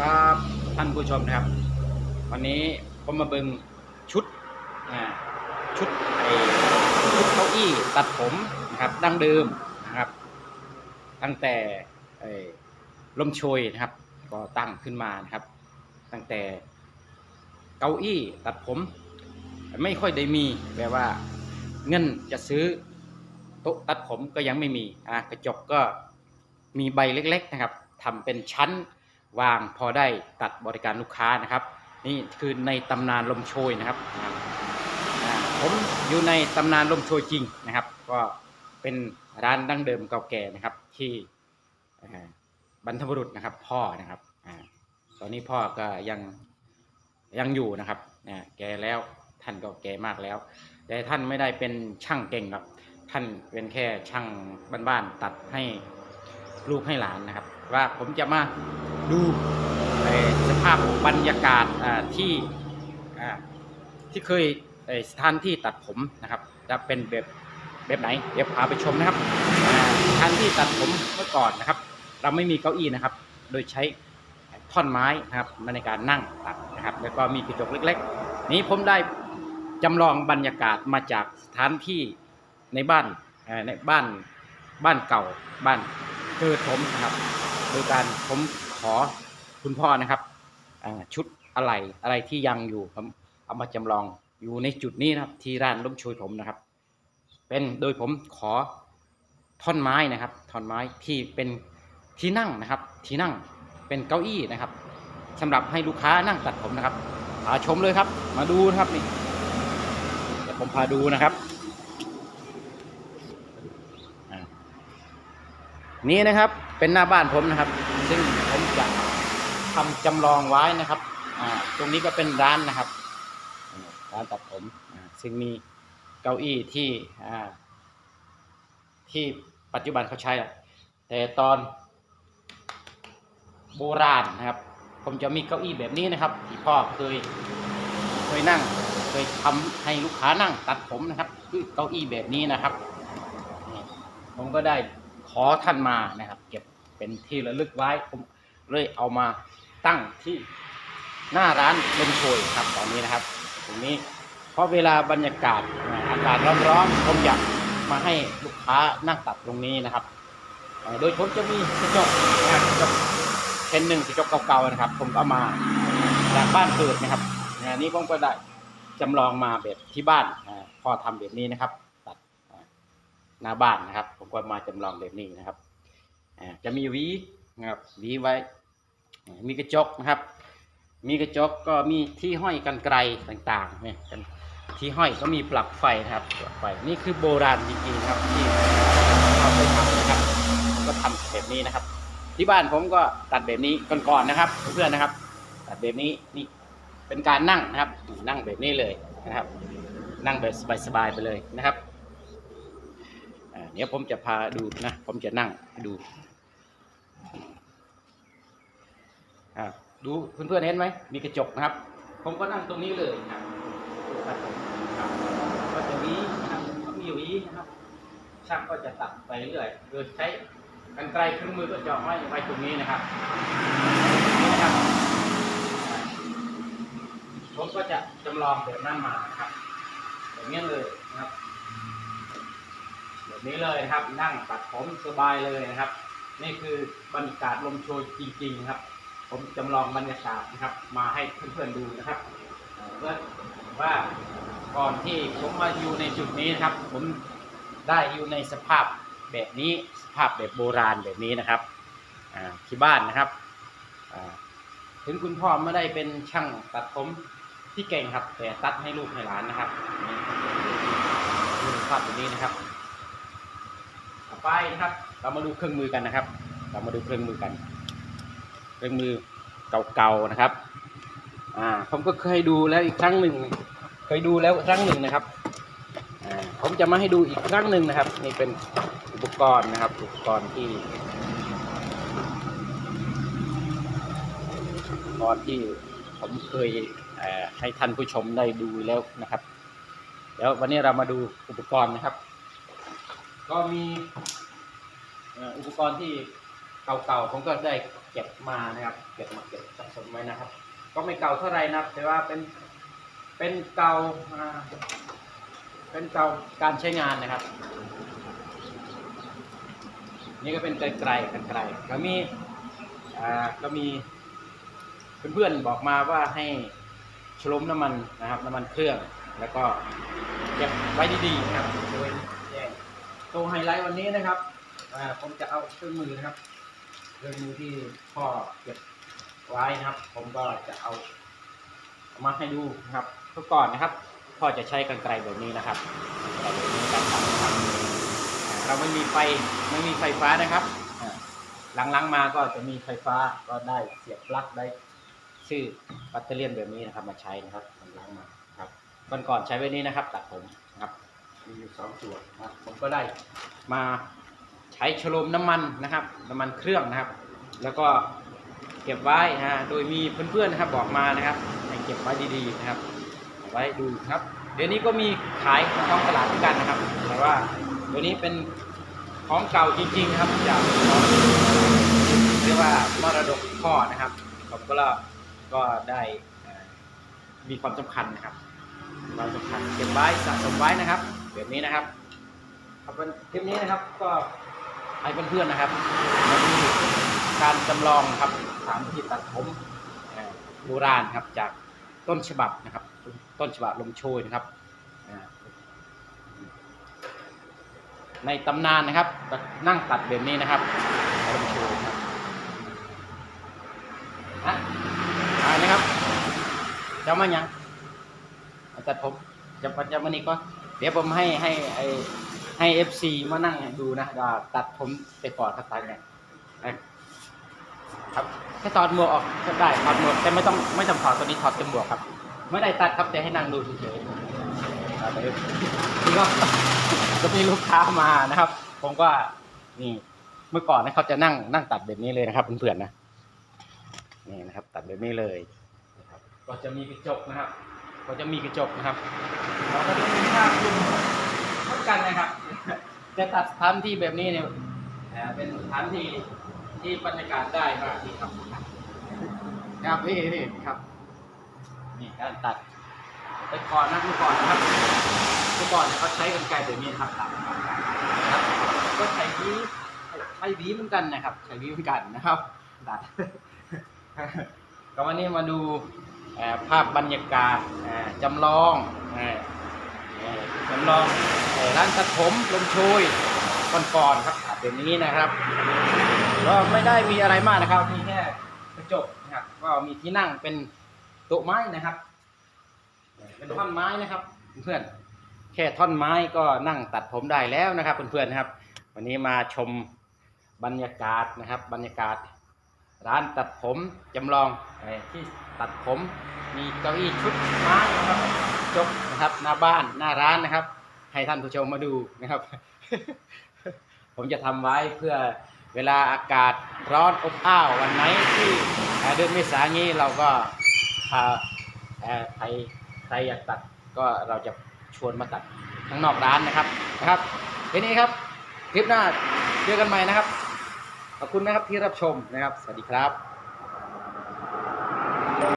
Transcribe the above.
ครับท่านผู้ชมนะครับ วันนี้ผมมาเบิงชุดชุดไอ้ชุดเก้าอี้ตัดผมนะครับดั้งเดิมนะครับ ตั้งแต่ลมโชยนะครับ ก็ตั้งขึ้นมานะครับ ตั้งแต่เก้าอี้ตัดผม ไม่ค่อยได้มีแปลว่า เงินจะซื้อโต๊ะตัดผมก็ยังไม่มีอะกระจกก็มีใบเล็ก ๆนะครับทำเป็นชั้น วางพอได้ตัดบริการลูกค้านะครับ นี่คือในตำนานลมโชยนะครับผมอยู่ในตำนานลมโชยจริงนะครับ ก็เป็นร้านดั้งเดิมเก่าแก่นะครับ ที่บรรพบุรุษนะครับ พ่อนะครับตอนนี้พ่อก็ยังยังอยู่นะครับแก่แล้วท่านก็แก่มากแล้ว แต่ท่านไม่ได้เป็นช่างเก่งครับ ท่านเป็นแค่ช่างบ้านๆตัดให้ ลูกให้หลานนะครับ ว่าผมจะมาดูสภาพบรรยากาศที่ที่เคยสถานที่ตัดผมนะครับจะเป็นแบบแบบไหนเดี๋ยวพาไปชมนะครับสถานที่ตัดผมเมื่อก่อนนะครับ เราไม่มีเก้าอี้นะครับ โดยใช้ท่อนไม้นะครับมาในการนั่งตัดนะครับ แล้วก็มีกระจกเล็ก ๆ นี้ผมได้จำลองบรรยากาศมาจากสถานที่ในบ้านในบ้านบ้านเก่าบ้าน เกิดผมนะครับโดยการผมขอคุณพ่อนะครับชุดอะไรอะไรที่ยังอยู่ผมเอามาจำลองอยู่ในจุดนี้นะครับ ที่ร้านล้มช่วยผมนะครับ เป็นโดยผมขอท่อนไม้นะครับท่อนไม้ที่เป็นที่นั่งนะครับ ที่นั่งเป็นเก้าอี้นะครับสำหรับให้ลูกค้านั่งตัดผมนะครับพาชมเลยครับ มาดูนะครับนี่เดี๋ยวผมพาดูนะครับอ่า นี่นะครับเป็นหน้าบ้านผมนะครับ ซึ่งผมจะทำจำลองไว้นะครับตรงนี้ก็เป็นร้านนะครับร้านตัดผมซึ่งมีเก้าอี้ที่ที่ปัจจุบันเขาใช้แต่ตอนโบราณนะครับ ผมจะมีเก้าอี้แบบนี้นะครับที่พ่อเคยเคยนั่ง เคยทำให้ลูกค้านั่งตัดผมนะครับ คือเก้าอี้แบบนี้นะครับ ผมก็ได้ ขอท่านมานะครับ เก็บเป็นที่ระลึกไว้ผมเลยเอามาตั้งที่หน้าร้านลมโชยครับตอนนี้นะครับตรงนี้เพราะเวลาบรรยากาศอากาศร้อนๆผมอยากมาให้ลูกค้านั่งตัดตรงนี้นะครับ โดยผมจะมีกระจกนะครับกระจกเป็นหนึ่งกระจกเก่าๆนะครับ ผมก็เอามาจากบ้านเกิดนะครับนนี้ผมก็ได้จำลองมาแบบที่บ้านพอทำแบบนี้นะครับ หน้าบ้านนะครับ ผมก็มาจำลองแบบนี้นะครับจะมีวีนะครับวีไว้ มีกระจกนะครับ มีกระจกก็มีที่ห้อยกันไกลต่างๆเนี่ยที่ห้อยก็มีปลั๊กไฟนะครับปลั๊กไฟนี่คือโบราณจริงๆนะครับที่เราเคยทำนะครับผมก็ทำแบบนี้นะครับ ที่บ้านผมก็ตัดแบบนี้ก่อนๆนะครับ เพื่อนๆนะครับ ตัดแบบนี้นี่เป็นการนั่งนะครับ นั่งแบบนี้เลยนะครับ นั่งแบบสบายๆไปเลยนะครับ เดี๋ยวผมจะพาดูนะ ผมจะนั่งดูดูเพื่อนๆเห็นไหม มีกระจกนะครับ ผมก็นั่งตรงนี้เลยนะก็จะวีนะครับมีวีนะครับ ช่างก็จะตัดไปเรื่อยโดยใช้กันไกลเครื่องมือก็จาะไว้ไว้ตรงนี้นะครับนี่นะครับ ผมก็จะจำลองแบบนั้นมานะครับแบบนี้เลยนะครับ นี้เลยนะครับ นั่งตัดผมสบายเลยนะครับ นี่คือบรรยากาศลมโชยจริงๆครับ ผมจำลองบรรยากาศนะครับ มาให้เพื่อนๆดูนะครับเอ่อเพื่อว่าก่อนที่ผมมาอยู่ในจุดนี้นะครับ ผมได้อยู่ในสภาพแบบนี้สภาพแบบโบราณแบบนี้นะครับที่บ้านนะครับถึงคุณพ่อไม่ได้เป็นช่างตัดผมที่เก่งครับ แต่ตัดให้ลูกให้หลานนะครับดูภาพแบบนี้นะครับ ไปนะครับ เรามาดูเครื่องมือกันนะครับ เรามาดูเครื่องมือกัน เครื่องมือเก่าๆนะครับ อ่า ผมก็เคยดูแล้วอีกครั้งหนึ่ง เคยดูแล้วครั้งหนึ่งนะครับ อ่า ผมจะมาให้ดูอีกครั้งหนึ่งนะครับ นี่เป็นอุปกรณ์นะครับ อุปกรณ์ที่อุปกรณ์ที่ผมเคยให้ท่านผู้ชมได้ดูแล้วนะครับ เดี๋ยววันนี้เรามาดูอุปกรณ์นะครับ ก็มีอุปกรณ์ที่เก่าๆผมก็ได้เก็บมานะครับ เก็บมาเก็บสะสมไว้นะครับ ก็ไม่เก่าเท่าไหร่นะแต่ว่าเป็นเป็นเก่าเป็นเก่าการใช้งานนะครับ นี่ก็เป็นไกลไกลกันไกลก็มีอ่าก็มีเพื่อนๆบอกมาว่าให้ชโลมน้ำมันนะครับน้ำมันเครื่อง แล้วก็เก็บไว้ดีๆนะครับโดย ตัวไฮไลท์วันนี้นะครับผมจะเอาเครื่องมือนะครับ เครื่องมือที่พ่อเก็บไว้นะครับ ผมก็จะเอาเอามาให้ดูนะครับเมื่อก่อนนะครับ พ่อจะใช้กันไกลแบบนี้นะครับแบบนี้การตัดนะครับเราไม่มีไฟไม่มีไฟฟ้านะครับหลังๆมาก็จะมีไฟฟ้าก็ได้เสียบปลั๊กได้ชื่อแบตเตอรี่ยนแบบนี้นะครับ มาใช้นะครับหลังๆมาครับก่อนก่อนใช้ไว้นี้นะครับตัดผมนะครับ มีอยู่สองส่วนะครับผมก็ได้มาใช้ชโลมน้ำมันนะครับ น้ำมันเครื่องนะครับ แล้วก็เก็บไว้นะฮะโดยมีเพื่อนๆนะครับบอกมานะครับให้เก็บไว้ดีๆนะครับเอาไว้ดูนะครับ เดี๋ยวนี้ก็มีขายในท้องตลาดเหมือนกันนะครับ แต่ว่าตัวนี้เป็นของเก่าจริงๆครับจากเรียกว่ามรดกพ่อนะครับผมก็ก็ได้มีความสำคัญนะครับความสำคัญเก็บไว้สะสมไว้นะครับ แบบนี้นะครับครับคลิปนี้นะครับก็ให้เพื่อนๆนะครับการจำลองครับสถานที่ตัดผมโบราณครับจากต้นฉบับนะครับ ต้นฉบับลมโชยนะครับ ในตำนานนะครับนั่งตัดแบบนี้นะครับเอาไปโชว์ครับฮะอะไรนะครับจะมายังตัดผมจะปัจจุบันนี้ก็ เดี๋ยวผมให้ให้ให้ให้เอฟซีมานั่งดูนะว่าตัดผมไปก่อนครับตัดเนี่ยครับแค่ถอดหมวกออกก็ได้ถอดหมวกแต่ไม่ต้องไม่ต้องถอดตัวนี้ถอดเต็มวกครับ ไม่ได้ตัดครับแต่ให้นั่งดูเฉยๆครับนี่ก็ก็มีลูกค้ามานะครับ ผมก็นี่เมื่อก่อนนะเขาจะนั่งนั่งตัดแบบนี้เลยนะครับเพื่อนๆนะนี่นะครับ ตัดแบบนี้เลยก็จะมีกระจกนะครับ ก็จะมีกระจกนะครับเราก็จะมีภาพคุมเหมือนกันนะครับ จะตัดสถานที่แบบนี้เนี่ยเอ่อเป็นสถานที่ที่บรรยากาศได้มากที่ครับครับนี่นี่ครับนี่การตัดแต่ก่อนนะเมื่อก่อนนะครับเมื่อก่อนเนี่ยเขาใช้กันไกลแบบนี้นะครับตัดนะครับก็ใช้หวีใช้หวีเหมือนกันนะครับ ใช้หวีเหมือนกันนะครับตัดก็วันนี้มาดูเอ่อ ภาพบรรยากาศจำลองจำลองร้านตัดผมลมโชยก่อนๆครับตัดแบบนี้นะครับก็ไม่ได้มีอะไรมากนะครับมีแค่กระจกนะครับก็มีที่นั่งเป็นโต๊ะไม้นะครับ เป็นท่อนไม้นะครับ เพื่อนแค่ท่อนไม้ก็นั่งตัดผมได้แล้วนะครับเพื่อนๆนะครับ วันนี้มาชมบรรยากาศนะครับ บรรยากาศ ร้านตัดผมจำลองที่ตัดผมมีเก้าอี้ชุดไม้นะครับจกนะครับหน้าบ้านหน้าร้านนะครับ ให้ท่านผู้ชมมาดูนะครับ ผมจะทำไว้เพื่อเวลาอากาศร้อนอบอ้าววันไหนที่เอ่อเดือนเมษายนนี้เราก็พาเอ่อใครใครอยากตัดก็เราจะชวนมาตัดข้างนอกร้านนะครับนะครับทีนี้ครับคลิปหน้าเจอกันใหม่นะครับ ขอบคุณนะครับที่รับชมนะครับ สวัสดีครับ